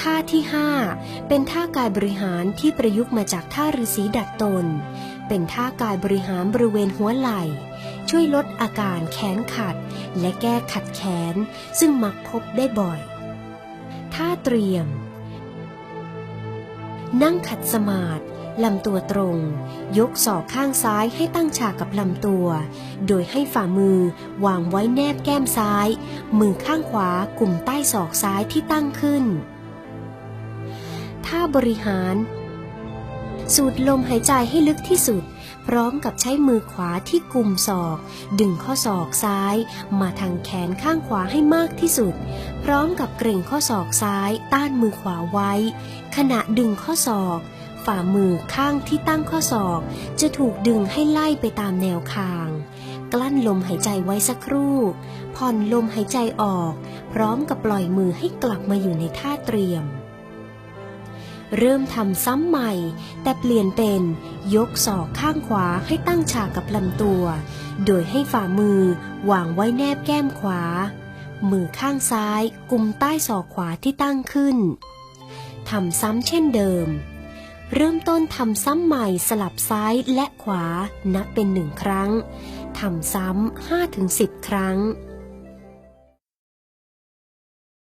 ท่าที่ 5 เป็นท่ากายบริหารที่ประยุกต์มาจากท่าฤาษีดัดตน เป็นท่ากายบริหารบริเวณหัวไหล่ ช่วยลดอาการแขนขัด และแก้ขัดแขน ซึ่งมักพบได้บ่อย ท่าเตรียม นั่งขัดสมาธิลำตัวตรง ยกศอกข้างซ้ายให้ตั้งฉากกับลำตัว โดยให้ฝ่ามือวางไว้แนบแก้มซ้าย มือข้างขวากลุ่มใต้ศอกซ้ายที่ตั้งขึ้น ท่าบริหาร สูดลมหายใจให้ลึกที่สุด พร้อมกับใช้มือขวาที่กุมศอก ดึงข้อศอกซ้าย มาทางแขนข้างขวาให้มากที่สุด พร้อมกับเกร็งข้อศอกซ้าย ต้านมือขวาไว้ ขณะดึงข้อศอกฝ่ามือข้างที่ตั้งข้อศอก จะถูกดึงให้ไล่ไปตามแนวคาง กลั้นลมหายใจไว้สักครู่ ผ่อนลมหายใจออก พร้อมกับปล่อยมือให้กลับมาอยู่ในท่าเตรียม เริ่มทำซ้ำใหม่ แต่เปลี่ยนเป็นยกศอกข้างขวาให้ตั้งฉากกับลำตัว โดยให้ฝ่ามือวางไว้แนบแก้มขวา มือข้างซ้ายกุมใต้ศอกขวาที่ตั้งขึ้นทำซ้ำเช่นเดิม เริ่มต้นทำซ้ำใหม่สลับซ้ายและขวานับเป็นหนึ่งครั้งทำซ้ำ5-10 ครั้ง